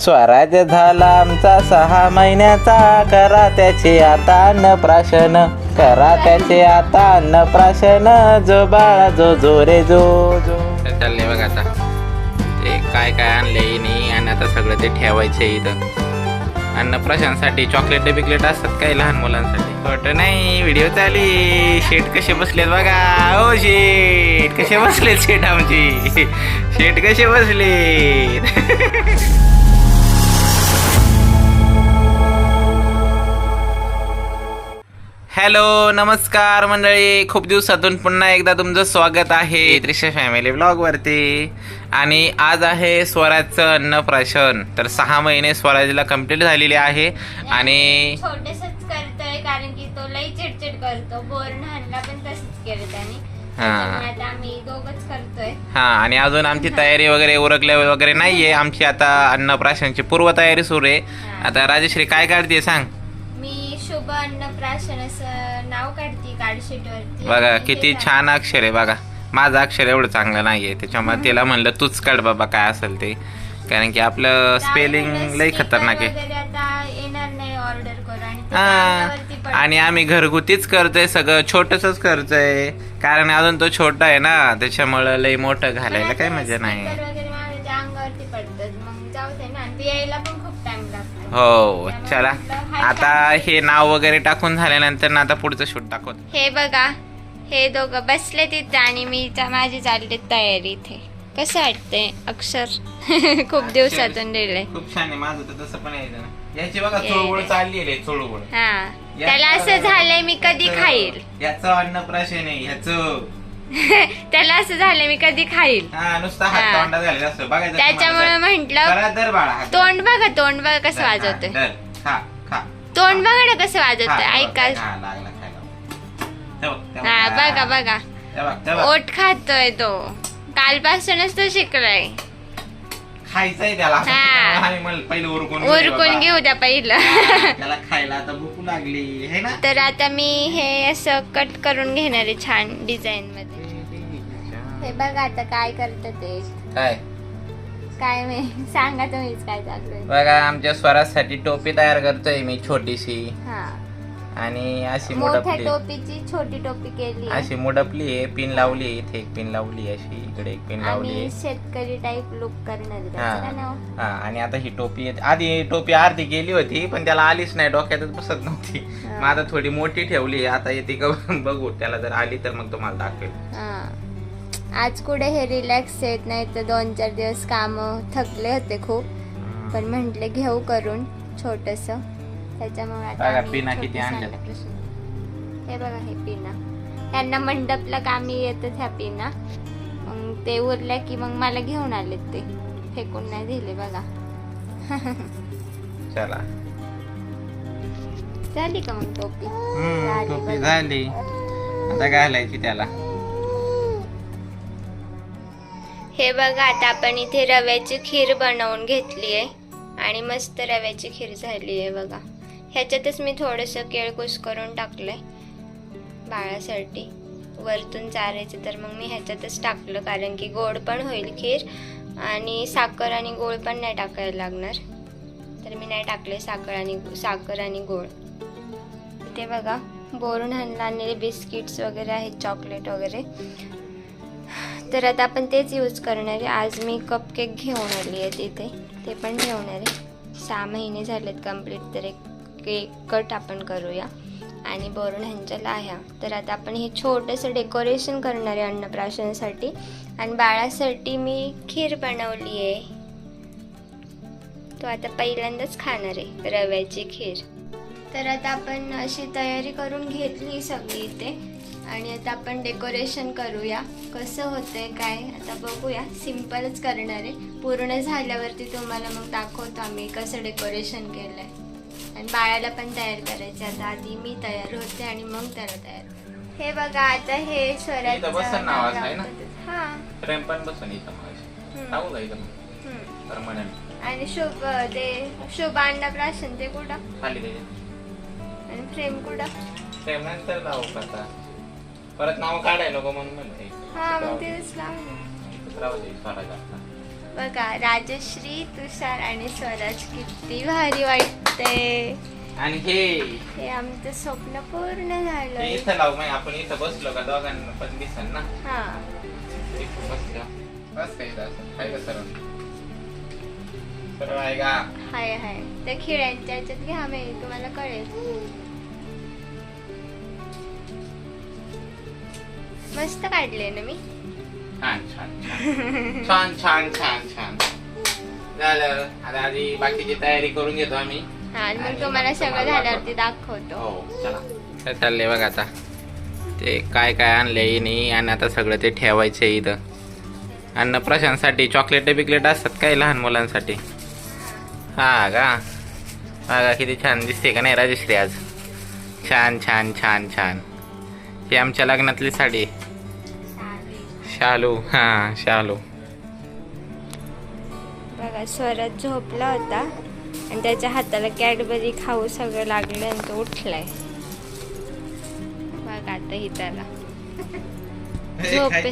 स्वराज्य झाला आमचा सहा महिन्याचा. करा त्याचे आता अन्नप्राशन. करा त्याचे आता अन्नप्राशन. जो बाळा जो जो रे जो जो. चालले बघा आता. ते काय काय आणलंय नाही आणि आता सगळं ते ठेवायचे इथं. अन्नप्राशनसाठी चॉकलेट बिकलेट असतात काही लहान मुलांसाठी? खोटं नाही व्हिडिओ चाली शेट कसे बसलेत बघा. ओ शेट. कसे बसलेत शेट आमची? शेट कसे बसलेत? हॅलो नमस्कार मंडळी. खूप दिवसातून पुन्हा एकदा तुमचं स्वागत आहे. त्रिशा फॅमिली ब्लॉग वरती. आणि आज आहे स्वराजचं अन्नप्राशन. तर सहा महिने स्वराजला कंप्लीट झालेले आहे. आणि छोटसच करतोय कारण की तो लई चिडचिड करतो. बोरण हाणला पण तसंच केलं त्याने. हा. त्याच्यामुळे आता आम्ही दोघच करतोय. हा आणि अजून आमची तयारी वगैरे उरकल्या वगैरे नाहीये. आमची आता अन्नप्राशनची पूर्वतयारी सुरू आहे. आता राजश्री काय काढते सांग? शुभ अन्नप्राशन असं नाव काढते कार्डशीट वरती. बघा किती छान अक्षर आहे बघा. माझं अक्षर एवढं चांगलं नाहीये. त्याच्यामुळे तिला म्हणलं तूच काढ बाबा काय असेल ते. कारण की आपलं स्पेलिंग लई sticker खतरनाक आहे. वगैरे आता येणार नाही ऑर्डर करू आणि हा. आणि आम्ही घरगुतीच करतोय सगळं छोटसच करतोय. कारण अजून तो छोटा आहे ना त्याच्यामुळं लई मोठं घालायला काही मजा नाही. अंगावरती पडतात. मग जाऊ दे ना. आणि पण हो चला. आता हे नाव वगैरे टाकून झाल्यानंतर ना आता पुढचं शूट दाखवत. हे बघा हे दोघं बसले तिथे आणि मी चा- माझी चालली तयारी इथे. कसं वाटतंय? अक्षर. खूप दिवसातून लिहिलंय खूप छान आहे माझं तर तसं पण यायचं ना याची बघा ये. चोळबोळ चालली आहे चोळबोळ. हा. त्याला असं झालंय मी कधी खाईल. याचं अन्नप्राशन आहे ह्याचं त्याला असं झालंय मी कधी खाईल हा नुसता हात हा. तोंडा झालेला असतो बघायचं त्याच्यामुळे. म्हंटल बाळा हात. तोंड बघा तोंड बघा कसं हा, वाजवतोय दर. खा खा तोंड बघा ना कसं वाजवतोय. ऐका हा, लागला खायला. ते बघ, ते बघ. हा बघा. बघा ते बघ, ते बघ. ओट खातोय तो कालपासूनच तो शिकलाय खायचंय त्याला हा. आम्ही म्हणलं पहिलं उरकून घेऊ उरकून बाबा. घेऊ द्या पहिलं हा, त्याला खायला आता भूक लागली हे ना तर आता मी हे असं कट करून घेणार आहे छान डिझाईन मध्ये हे बघा आता काय करत ते काय काय मी सांगा तुम्हीच काय चालू आहे बघा आमच्या स्वरासाठी टोपी तयार करतोय मी छोटीशी हा आणि अशी मोठ्या मुडपली टोपीची छोटी टोपी केली. अशी मुडपली आहे पिन लावली आहे इथे एक पिन लावली आहे अशी इकडे एक पिन लावली आम्ही आहे शेतकरी टाईप लुक करणार आहे. त्याचं काय नाव? हा आणि आता ही टोपी आहे. आधी टोपी अर्धी गेली होती पण त्याला आलीच नाही डोक्यातच बसत नव्हती. मग आता थोडी मोठी ठेवली आता येते का बघू त्याला जर आली तर मग तुम्हाला दाखवेल हा आज कुठे हे रिलॅक्स येत नाही तर दोन चार दिवस काम थकले होते खूप. पण म्हंटले घेऊ करून छोटस. त्याच्यामुळे आता बघा, आम्ही पिना किती छोटंसं आणल्यात. आणलं कृष्ण. हे बघा हे पिना. यांना मंडपला कामी येतात ह्या पिना. मग ते उरल्या की मग मला घेऊन आलेत ते. फेकून नाही दिले बघा. चला. झाली का मग टोपी? हम्म, झाली टोपी बघा. झाली. आता घालायची त्याला. हे बघा आता आपण इथे रव्याची खीर बनवून घेतली आहे. आणि मस्त रव्याची खीर झाली आहे बघा. ह्याच्यातच मी थोडंसं केळकुस करून टाकलंय बाळासाठी. वरतून चारायचं तर मग मी ह्याच्यातच टाकलं कारण की गोड पण होईल खीर आणि साखर आणि गोळ पण नाही टाकायला लागणार. तर मी नाही टाकले साखर आणि साखर आणि गोळ ते बघा बोरून आणला आणलेले बिस्किट्स वगैरे आहेत चॉकलेट वगैरे. तर आता आपण तेच यूज करणार आहे. आज मी कपकेक घेऊन आली आहे तिथे. ते पण ठेवणार आहे सहा महिने झालेत कंप्लीट तर एक केक कट आपण करूया. आणि बोरून ह्यांच्या लाह्या तर आता आपण हे छोटंसं डेकोरेशन करणार आहे अन्नप्राशनसाठी. आणि बाळासाठी मी खीर बनवली आहे. तो आता पहिल्यांदाच खाणार आहे रव्याची खीर. तर आता आपण अशी तयारी करून घेतली सगळी इथे. आणि आता आपण डेकोरेशन करूया. कसं होतंय काय? आता बघूया. सिम्पलच करणार आहे. पूर्ण झाल्यावरती तुम्हाला मग दाखवतो आम्ही कसं डेकोरेशन केलंय. आणि बाळाला पण तयार करायचं आता आधी मी तयार होते आणि मग त्याला तयार हे बघा आता हे आहे? स्वराज हा. आणि शुभ ते शुभ अन्नप्राशन ते कुठं? आणि फ्रेम कुठं? प्रेम नंतर लावू का परत नाव काढाय नको म्हणून म्हणते. हा मग तेच लावलं राहू दे स्वराज आता बघा राजश्री तुषार आणि स्वराज किती भारी वाटते. आणि हे. हे आमचं स्वप्न पूर्ण हे झालं इथं लावू मग आपण इथं बसलो का? दोघांना पण दिसन ना? हा. इथं बस असं? का सरळ सरळ आहे का? हाय हाय. त्या खिळ्यांच्या ह्याच्यात घ्या मी तुम्हाला कळेल. मस्त काढले ना मी. छान छान छान. छान छान छान झालं. आता आधी बाकीची तयारी करून घेतो आम्ही. हा आणि मग तुम्हाला सगळं झाल्यावरती दाखवतो. हो चला. चाललंय बघा आता. ते काय काय आणलंय नाही आणि आता सगळं ते ठेवायचं इथं. अन्नप्राशांसाठी चॉकलेट बिकलेट असतात काय लहान मुलांसाठी? हा का? बघा किती छान दिसते का नाही राजश्री आज? छान छान छान छान. ही आमच्या लग्नातली साडी. शालू. हा शालू. बघा स्वराज झोपला होता आणि त्याच्या हाताला कॅडबरी खाऊ सगळं लागलं आणि तो उठलाय. बघा आता ही त्याला. झोपे.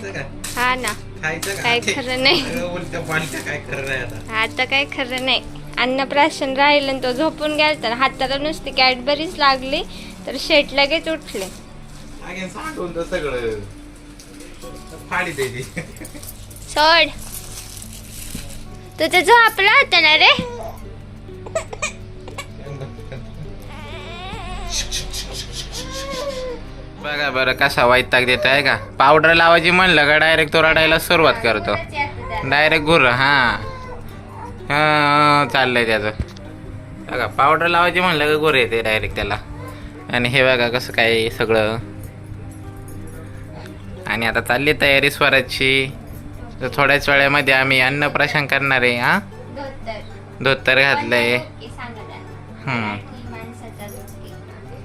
हा ना. काय खरं नाही. आता. आता काय खरं नाही. अन्नप्राशन राहिलं आणि तो झोपून गेला तर हाताला नुसती कॅडबरीच लागली तर शेट लगेच उठले. अगे सांडून तर सगळं फाडी सोड तू तर झोपला होता ना रे बघा बरं कसा वैताग देत आहे का पावडर लावायची म्हणलं का डायरेक्ट तो रडायला सुरुवात करतो डायरेक्ट गुर हा हा, चाललंय त्याचं बघा पावडर लावायची म्हणलं का गुर येते डायरेक्ट त्याला आणि हे बघा कसं काय सगळं आणि आता चालली तयारी स्वराजची. तर थोड्याच वेळामध्ये आम्ही अन्नप्राशन करणार आहे हा? धोतर घातलंय. हम्म.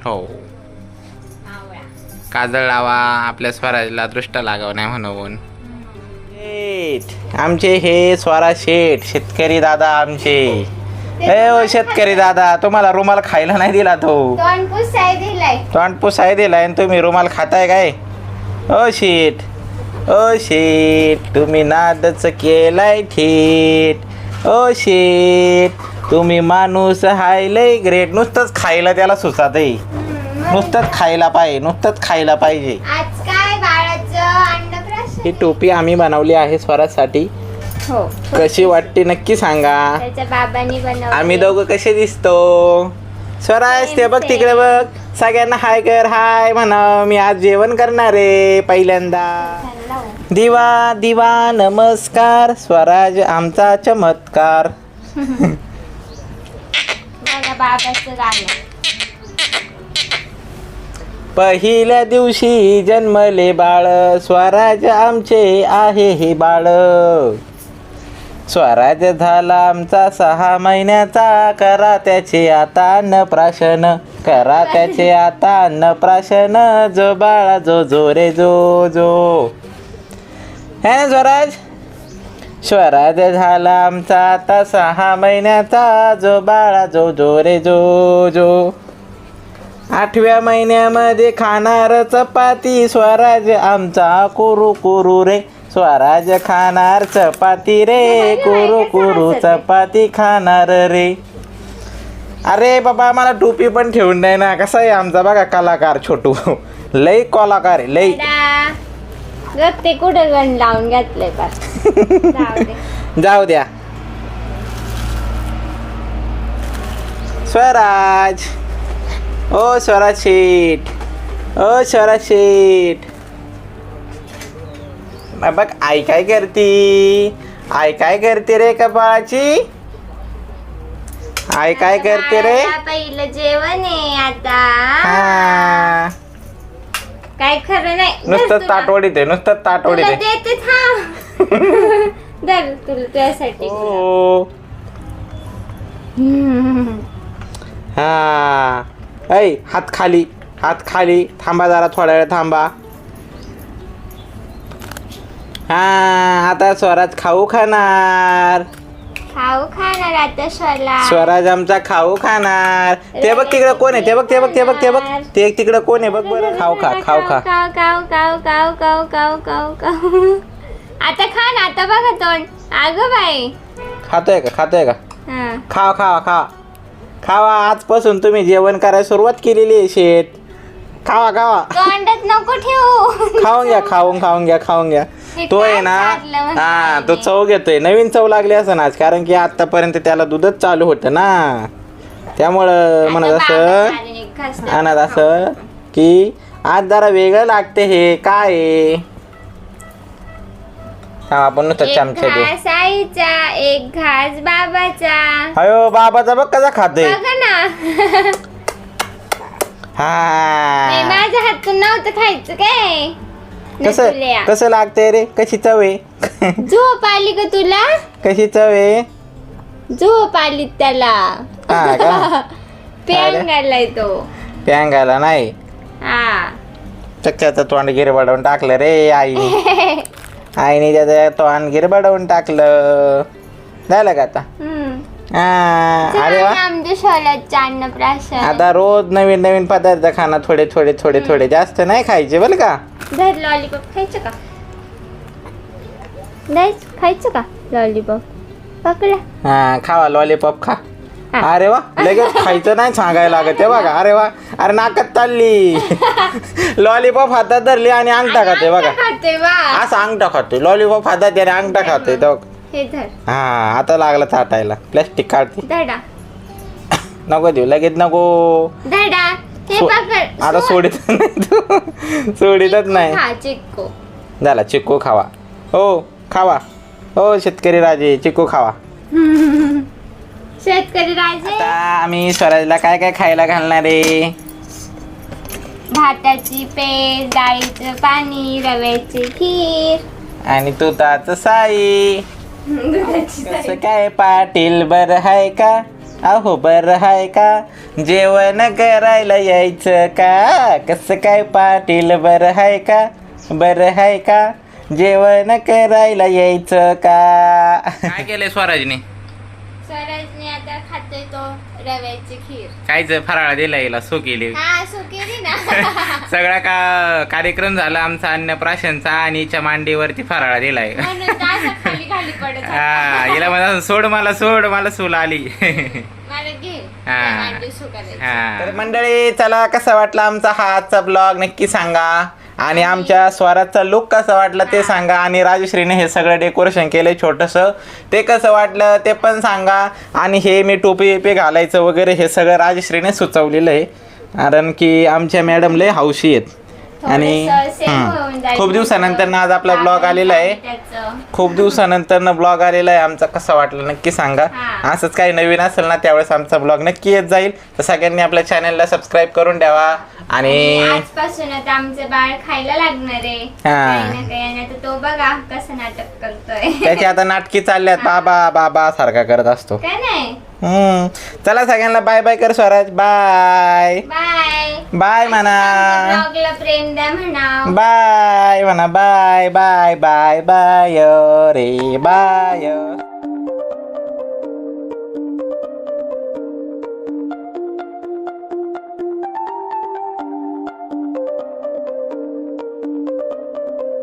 हो. काजळ लावा आपल्या स्वराजला दृष्ट लागावं नाही म्हणून. आमचे हे स्वरा शेठ शेतकरी दादा आमचे. ए ओ शेतकरी दादा तुम्हाला रुमाल खायला नाही दिला तो. तोंड पुसाय दिलाय. तोंड पुसाय दिलाय आणि तुम्ही रुमाल खाताय काय? ओ शेठ ओ शेठ तुम्ही नादच केलाय थेट ओ शेठ तुम्ही माणूस हाय लय ग्रेट नुसतंच खायला त्याला सुचात आहे. नुसतंच खायला पाहिजे नुसतंच खायला पाहिजे. आज काय बाळाचं अन्नप्राशन ही टोपी आम्ही बनवली आहे स्वराजसाठी. हो. कशी वाटते नक्की सांगा. त्याच्या बाबांनी बनवलं. आम्ही दोघं कसे दिसतो? स्वराज ते बघ तिकडे बघ. सगळ्यांना हाय कर हाय म्हणा मी आज जेवण करणार आहे पहिल्यांदा. दिवा दिवा नमस्कार. स्वराज आमचा चमत्कार. पहिल्या दिवशी जन्मले बाळ. स्वराज आमचे आहे हे बाळ. स्वराज झाला आमचा सहा महिन्याचा. करा त्याचे आता अन्नप्राशन. करा त्याचे आता अन्नप्राशन. जो बाळा जो जो रे जो जो. है ना स्वराज? स्वराज झाला आमचा आता सहा महिन्याचा. जो बाळा जो जो रे जो जो. आठव्या महिन्यामध्ये खाणार चपाती. स्वराज आमचा कुरू कुरू रे. स्वराज खाणार चपाती रे कुरू कुरू चपाती खाणार रे. अरे बाबा मला टोपी पण ठेवून नाही ना. कसा आहे आमचा बघा कलाकार छोटू. लई कलाकार आहे लई. ते कुठं गण लावून घातलंय पार जाऊ द्या. स्वराज. ओ स्वराज शेठ. ओ स्वराज शेठ. बघ आई काय करती? आई काय करते रे कपाळाची? आई काय करते रे? बाळाला पहिलं जेवण आहे आता. हा. काय खरं नाही. धर नुसतं तुला. ताटवडीत आहे नुसतं ताटवडीत तुला आहे. देते थांब. धर तुला तुझ्यासाठी ओ हा. ऐ हात खाली हात खाली. थांबा जरा थोडा वेळ थांबा. हा आता स्वराज खाऊ खाणार. खाऊ खाणार आता स्वला स्वराज आमचा खाऊ खाणार. ते बघ तिकडं कोण आहे ते बघ ते बघ ते बघ ते बघ. ते तिकडं कोण आहे बघ बरं. खाऊ खा खाऊ खा. काव काव काव काव काव काव काव काव आता खा ना आता बघा तोंड. अगं बाई. खातोय का खातोय का? हा. खावा खावा खावा. खावा आजपासून तुम्ही जेवण करायला सुरुवात केलेली आहे शेत खावा खावा. तोंडात नको ठेवू. खाऊन घ्या खाऊन खाऊन घ्या खाऊन घ्या. तो आहे ना म्हणते हा तो? चव घेतोय. नवीन चव लागली असं आज कारण की आतापर्यंत त्याला दूधच चालू होतं ना. त्यामुळं म्हणत असं. आणत असं की आज जरा वेगळं लागते हे. काय आपण नुसतं चमचा देऊ. घास आईचा एक घास बाबाचा. अयो बाबाचा बघ कसा खाते ना. नाही, हा माझ्या हातून नव्हतं खायचं काय? कसं नसल्या. कसं लागतंय रे? कशी चव आहे? झोप आली का तुला? कशी चव आहे? झोप आली त्याला. हा का? प्यान घालाय तो. प्यांगाला नाही? हा. चक्क्याचं तोंड गिरबडवून टाकलं रे आईने आईने त्याचं तोंड गिरबडवून टाकलं. झालं का आता? हम्म. हा, अरे वा. आमच्या अन्नप्राशन आता रोज नवीन नवीन पदार्थ खाणं थोडे थोडे थोडे थोडे जास्त नाही खायचे बरं का? धर लॉलीपॉप खायचं का? नाहीच खायचं का लॉलीपॉप पकडा. हा खावा लॉलीपॉप खा. हा. अरे वा लगेच खायचं नाही सांगायला लागत बघा. अरे वा अरे नाकात चालली. लॉलीपॉप हातात धरली आणि अंगठा खाते बघा. खाते वा असं अंगठा खातोय. लॉलीपॉप हातात आणि अंगठा खातोय तो. हे धर. हा आता लागला चाटायला प्लॅस्टिक काढते. धडा. नको देऊ लगेच नको. धडा. हे सो- पकड. आता सोडित नाही तू. सोडितच नाही. हा चिक्को. झाला चिक्कू खावा. हो खावा. हो शेतकरी राजे चिक्कू खावा. शेतकरी राजे. आता आम्ही स्वराजला काय काय खायला घालणार आहे? भाताची पेज डाळीचं पाणी रव्याची खीर. आणि तुताच साई. कसं काय पाटील बर हाय का? अहो बर हाय का? जेवण करायला यायचं का? कसं काय पाटील बर हाय का? बर हाय का? जेवण करायला यायचं का? काय केलंय स्वराजने? रव्याची खीर. कायच फराळा दिला याला सो केली. हा ना. सगळा का कार्यक्रम झाला आमचा अन्नप्राशनचा आणि हिच्या मांडीवरती फराळा दिलाय. म्हणून तो असा खाली खाली पडत होता. हा हिला म्हणा सोड मला सोड मला सूल आली. मला घे. हा. मांडी. तर मंडळी चला कसा वाटला आमचा हा आजचा ब्लॉग नक्की सांगा. आणि आमच्या स्वराचा लुक कसा वाटला ते सांगा. आणि राजश्रीने हे सगळं डेकोरेशन केलं छोटस. ते कसं वाटलं ते पण सांगा. आणि हे मी टोपी वेपी घालायचं वगैरे हे सगळं राजश्रीने सुचवलेलं आहे. कारण की आमच्या मॅडम लय हौशी आहेत. आणि. खूप दिवसानंतर आज आपला ब्लॉग आलेला आहे. खूप दिवसानंतर ब्लॉग आलेला आहे. आमचा कसा वाटला नक्की सांगा. असंच काही नवीन असेल ना त्यावेळेस आमचा ब्लॉग नक्की येत जाईल. तर सगळ्यांनी आपल्या चॅनलला सबस्क्राईब करून ठेवा आणि आजपासून आता आमचं बाळ खायला लागणार आहे. हा. काही ना काही आणि आता तो बघा कसं नाटक करतोय. त्याची आता नाटकी चालल्यात. बाबा बाबा सारखा करत असतो. काय नाही? हम्म. चला सगळ्यांना बाय बाय कर स्वराज. बाय बाय बाय म्हणा. ब्लॉगला प्रेम द्या म्हणा. बाय म्हणा. बाय बाय बाय बाय रे बाय